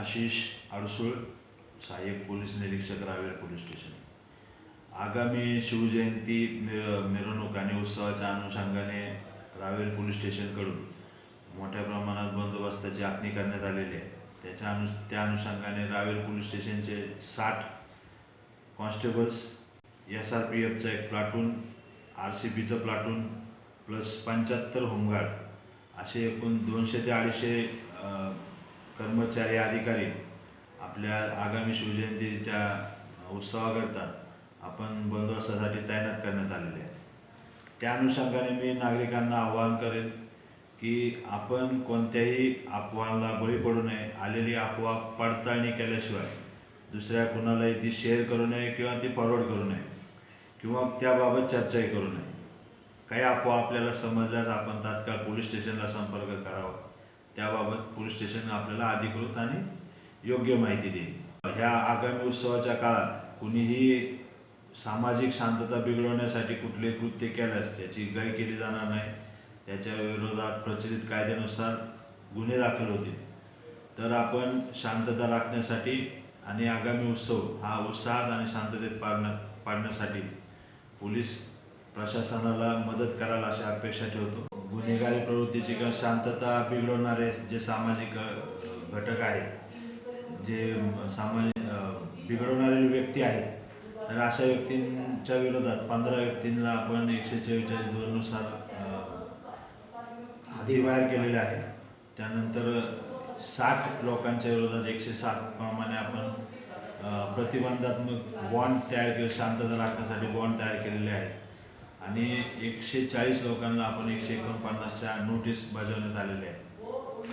आशिष अडसूळ सहाय्यक पोलीस निरीक्षक Raver police station. आगामी शिवजयंती मिर मिरवणूक आणि उत्सवाच्या अनुषंगाने रावेर पोलीस स्टेशनकडून मोठ्या प्रमाणात बंदोबस्ताची आखणी करण्यात आलेली आहे. त्याच्या अनु त्या अनुषंगाने रावेर पोलीस स्टेशनचे साठ कॉन्स्टेबल्स एस आर पी एफचं एक प्लाटून आर सी पीचं प्लाटून प्लस पंच्याहत्तर होमगार्ड असे एकूण दोनशे ते अडीचशे कर्मचारी अधिकारी आपल्या आगामी शिवजयंतीच्या उत्सवाकरता आपण बंदोबस्तासाठी तैनात करण्यात आलेले आहे त्या अनुषंगाने मी नागरिकांना आवाहन करेन की आपण कोणत्याही अफवांना बळी पडू नये. आलेली अफवा पडताळणी केल्याशिवाय दुसऱ्या कुणालाही ती शेअर करू नये किंवा ती फॉरवर्ड करू नये किंवा त्याबाबत चर्चाही करू नये. काही अफवा आपल्याला समजल्यास आपण तात्काळ पोलीस स्टेशनला संपर्क करावा. त्याबाबत पोलीस स्टेशन आपल्याला अधिकृत आणि योग्य माहिती देईल. ह्या आगामी उत्सवाच्या काळात कुणीही सामाजिक शांतता बिघडवण्यासाठी कुठले कृत्य केल्यास त्याची गाई केली जाणार नाही. त्याच्या विरोधात प्रचलित कायद्यानुसार गुन्हे दाखल होतील. तर आपण शांतता राखण्यासाठी आणि आगामी उत्सव हा उत्साहात आणि शांततेत पाडण्या पाडण्यासाठी पोलीस प्रशासनाला मदत करायला अशी अपेक्षा ठेवतो. गुन्हेगारी प्रवृत्तीची किंवा शांतता बिघडवणारे जे सामाजिक घटक आहेत जे सामाजिक बिघडवणारे व्यक्ती आहेत तर अशा व्यक्तींच्या विरोधात पंधरा व्यक्तींना आपण एकशे चव्वेचाळीस दोननुसार हद्दीबाहेर केलेले आहे. त्यानंतर साठ लोकांच्या विरोधात एकशे सात प्रमाणे आपण प्रतिबंधात्मक बॉन्ड तयार केले शांतता राखण्यासाठी बॉन्ड तयार केलेले आहेत. आणि एकशे चाळीस लोकांना आपण एकशे एकोणपन्नासच्या नोटीस बजावण्यात आलेल्या आहेत.